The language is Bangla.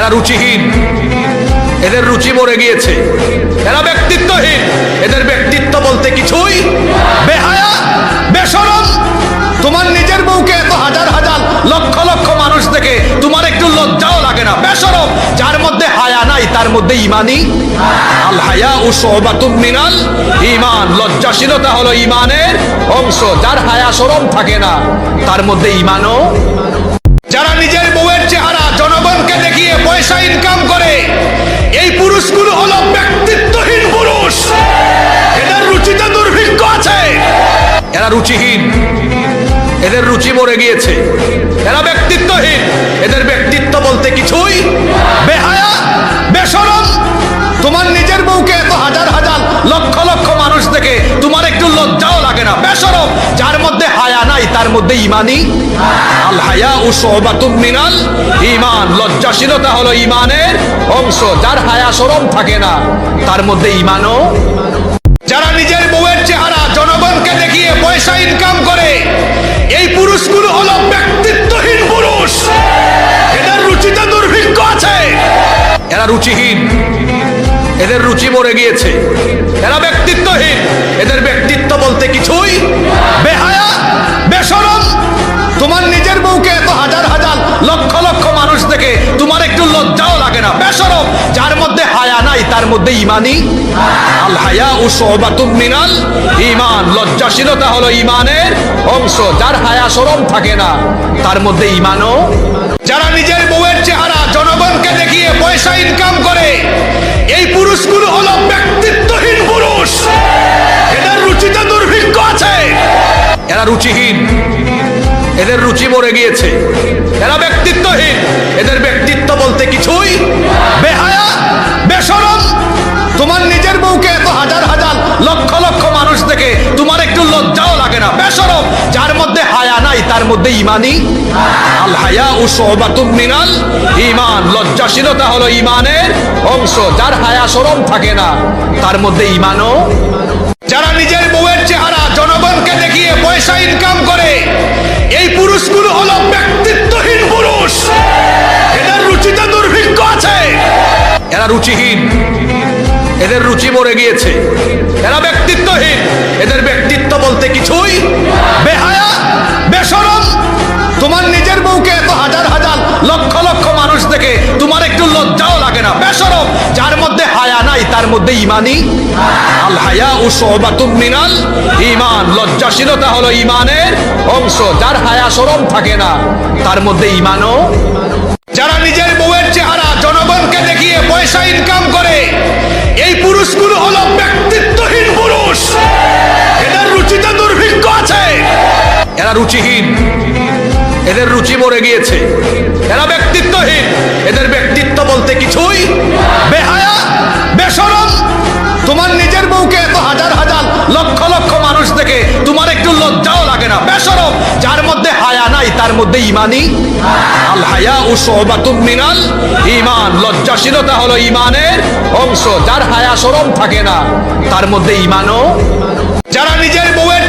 এরা রুচিহীন। এদের রুচি মরে গিয়েছে। এরা ব্যক্তিত্বহীন। এদের ব্যক্তিত্ব বলতে কিছুই বেহায়া, বেসরম। তোমার নিজের বউকে এত হাজার হাজার লক্ষ লক্ষ মানুষ দেখে তোমার একটু লজ্জাও লাগে না। বেসরম, যার মধ্যে হায়া নাই, তার মধ্যে ইমানই। আল হায়া ও সোহবাতুম মিনাল ইমান। লজ্জাশীলতা হলো ইমানের অংশ। যার হায়া সরম থাকে না, তার মধ্যে ইমানও। যারা নিজের বউয়ের চেহারা জনগণকে দেখিয়ে পয়সা ইনকাম করে। এই পুরুষগুলো হলো ব্যক্তিত্বহীন পুরুষ। এদের রুচিতে দুর্ভিক্ষ আছে। এরা রুচিহীন। এদের রুচি মরে গিয়েছে। এরা ব্যক্তিত্বহীন। এদের ব্যক্তিত্ব বলতে কিছুই বেহায়া, বেসরম। তোমার নিজের বউকে এত হাজার হাজার লক্ষ তার মধ্যে ইমানই আল হায়া ও সোহবাতুম মিনাল ইমান লজ্জাশীলতা হলো ইমানের অংশ, যার হায়া সরম থাকে না, তার মধ্যে ইমানও যারা নিজের বউয়ের চেহারা জনগণকে দেখিয়ে পয়সা ইনকাম করে, এই পুরুষগুলো হলো ব্যক্তিত্বহীন পুরুষ। এদের রুচিতে দুর্ভিক্ষ আছে। এরা রুচিহীন। এদের রুচি মরে গিয়েছে। এরা ব্যক্তিত্বহীন। এদের ব্যক্তিত্ব বলতে কিছুই বেহায়া বেসরম, তোমার নিজের বউকে এত হাজার হাজার লক্ষ লক্ষ মানুষ দেখে তোমার একটু লজ্জাও লাগে না। বেসরম, যার মধ্যে হায়া নাই, তার মধ্যে ইমানই। আল হায়া ও সোহবাতুম মিনাল ইমান লজ্জাশীলতা হলো ইমানের অংশ, যার হায়া সরম থাকে না, তার মধ্যে ইমানও যারা নিজের বউয়ের চেহারা জনগণকে দেখিয়ে পয়সা ইনকাম করে রুচিহীন। এদের রুচি মরে গিয়েছে। এরা ব্যক্তিত্বহীন। এদের ব্যক্তিত্ব বলতে কিছুই বেহায়া, বেসরম। তোমার নিজের বউকে এত হাজার হাজার লক্ষ লক্ষ মানুষ দেখে তোমার একটু লজ্জাও লাগে না। বেসরম, যার মধ্যে হায়া নাই, তার মধ্যে ইমানই। আল হায়া ও সোহবাতুম মিনাল ইমান। লজ্জাশীলতা হলো ইমানের অংশ। যার হায়া সরম থাকে না, তার মধ্যে ইমানও। যারা নিজের বউয়ের চেহারা জনগণকে দেখিয়ে পয়সা ইনকাম করে। এই পুরুষগুলো হলো ব্যক্তিত্বহীন পুরুষ। এদের রুচিতে দুর্ভিক্ষ আছে। এরা রুচিহীন। এদের রুচি মরে গিয়েছে। এরা ব্যক্তিত্বহীন। এদের ব্যক্তিত্ব বলতে কিছুই বেহায়া, বেসরম। তোমার নিজের বউকে এত হাজার হাজার লক্ষ লক্ষ মানুষ দেখে তোমার একটু লজ্জাও লাগে না। বেসরম। তার মধ্যে ইমানই আল হায়া ও সোহবাতুম মিনাল ইমান। লজ্জাশীলতা হলো ইমানের অংশ, যার হায়া সরম থাকে না, তার মধ্যে ইমানও। যারা নিজের বউয়ের চেহারা জনগণকে দেখিয়ে পয়সা ইনকাম করে, এই পুরুষগুলো হলো ব্যক্তিত্বহীন পুরুষ। এদের রুচিতে দুর্ভিক্ষ আছে। এরা রুচিহীন। এদের রুচি মরে গিয়েছে। এরা ব্যক্তিত্বহীন। এদের ব্যক্তিত্ব বলতে যার মধ্যে হায়া নাই, তার মধ্যে ইমানই আল হায়া ও সোহবাতুম মিনাল ইমান। লজ্জাশীলতা হলো ইমানের অংশ, যার হায়া সরম থাকে না, তার মধ্যে ইমানও। যারা নিজের বউয়ের